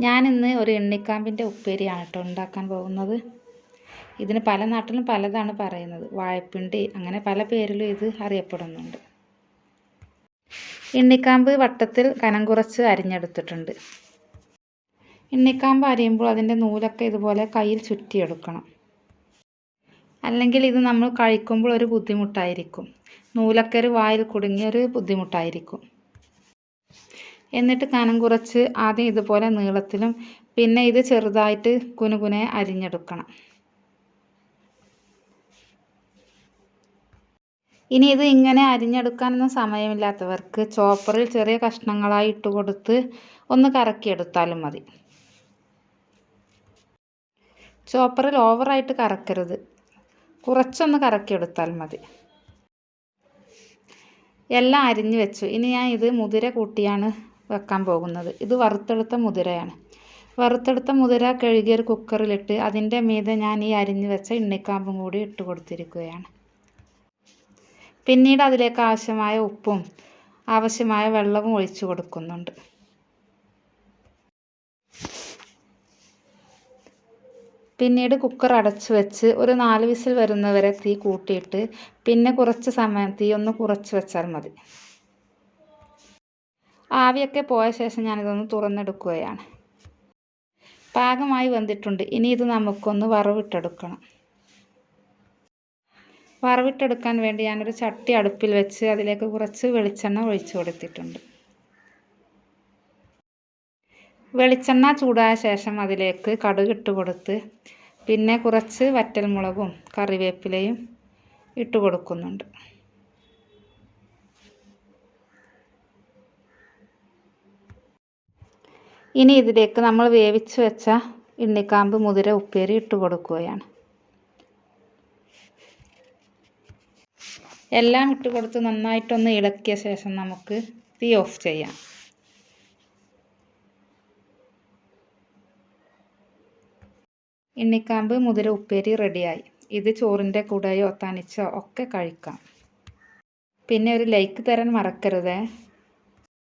ഞാനിന്ന് ഒരു എണ്ണിക്കാമ്പിന്റെ ഉപ്പേരിയാണ് കേട്ടോ ഉണ്ടാക്കാൻ പോകുന്നത്. ഇതിന് പല നാട്ടിലും പലതാണ് പറയുന്നത്. വാഴപ്പിണ്ടി അങ്ങനെ പല പേരിലും ഇത് അറിയപ്പെടുന്നുണ്ട്. എണ്ണിക്കാമ്പ് വട്ടത്തിൽ കനം കുറച്ച് അരിഞ്ഞെടുത്തിട്ടുണ്ട്. എണ്ണിക്കാമ്പ് അരിയുമ്പോൾ അതിന്റെ നൂലൊക്കെ ഇതുപോലെ കയ്യിൽ ചുറ്റിയെടുക്കണം. അല്ലെങ്കിൽ ഇത് നമ്മൾ കഴിക്കുമ്പോൾ ഒരു ബുദ്ധിമുട്ടായിരിക്കും. നൂലൊക്കെ ഒരു വായിൽ കുടുങ്ങിയൊരു ബുദ്ധിമുട്ടായിരിക്കും. എന്നിട്ട് കനം കുറച്ച് ആദ്യം ഇതുപോലെ നീളത്തിലും പിന്നെ ഇത് ചെറുതായിട്ട് കുനുകുനെ അരിഞ്ഞെടുക്കണം. ഇനി ഇത് ഇങ്ങനെ അരിഞ്ഞെടുക്കാനൊന്നും സമയമില്ലാത്തവർക്ക് ചോപ്പറിൽ ചെറിയ കഷ്ണങ്ങളായി ഇട്ട് കൊടുത്ത് ഒന്ന് കറക്കിയെടുത്താലും മതി. ചോപ്പറിൽ ഓവറായിട്ട് കറക്കരുത്. കുറച്ചൊന്ന് കറക്കിയെടുത്താൽ മതി. എല്ലാം അരിഞ്ഞു വെച്ചു. ഇനി ഞാൻ ഇത് മുതിര കൂട്ടിയാണ് വെക്കാൻ പോകുന്നത്. ഇത് വറുത്തെടുത്ത മുതിരയാണ്. വറുത്തെടുത്ത മുതിര കഴുകിയ ഒരു കുക്കറിലിട്ട് അതിന്റെ മീതെ ഞാൻ ഈ അരിഞ്ഞ് വെച്ച ഇണ്ണിക്കാമ്പും കൂടി ഇട്ട് കൊടുത്തിരിക്കുകയാണ്. പിന്നീട് അതിലേക്ക് ആവശ്യമായ ഉപ്പും ആവശ്യമായ വെള്ളവും ഒഴിച്ചു കൊടുക്കുന്നുണ്ട്. പിന്നീട് കുക്കർ അടച്ചു വെച്ച് ഒരു നാല് വിസിൽ വരുന്നവരെ തീ കൂട്ടിയിട്ട് പിന്നെ കുറച്ച് സമയം തീ ഒന്ന് കുറച്ച് വെച്ചാൽ മതി. ആവിയൊക്കെ പോയ ശേഷം ഞാനിതൊന്ന് തുറന്നെടുക്കുകയാണ്. പാകമായി വന്നിട്ടുണ്ട്. ഇനി ഇത് നമുക്കൊന്ന് വറവിട്ടെടുക്കണം. വറവിട്ടെടുക്കാൻ വേണ്ടി ഞാനൊരു ചട്ടി അടുപ്പിൽ വെച്ച് അതിലേക്ക് കുറച്ച് വെളിച്ചെണ്ണ ഒഴിച്ചു കൊടുത്തിട്ടുണ്ട്. വെളിച്ചെണ്ണ ചൂടായ ശേഷം അതിലേക്ക് കടുക് ഇട്ട് കൊടുത്ത് പിന്നെ കുറച്ച് വറ്റൽമുളകും കറിവേപ്പിലയും ഇട്ട് കൊടുക്കുന്നുണ്ട്. ഇനി ഇതിലേക്ക് നമ്മൾ വേവിച്ച് വെച്ച ഇണ്ണിക്കാമ്പ് മുതിര ഉപ്പേരി ഇട്ട് കൊടുക്കുകയാണ്. എല്ലാം ഇട്ട് കൊടുത്ത് നന്നായിട്ടൊന്ന് ഇളക്കിയ ശേഷം നമുക്ക് തീ ഓഫ് ചെയ്യാം. ഇണ്ണിക്കാമ്പ് മുതിര ഉപ്പേരി റെഡിയായി. ഇത് ചോറിന്റെ കൂടെയോ തനിച്ചോ ഒക്കെ കഴിക്കാം. പിന്നെ ഒരു ലൈക്ക് തരാൻ മറക്കരുതേ.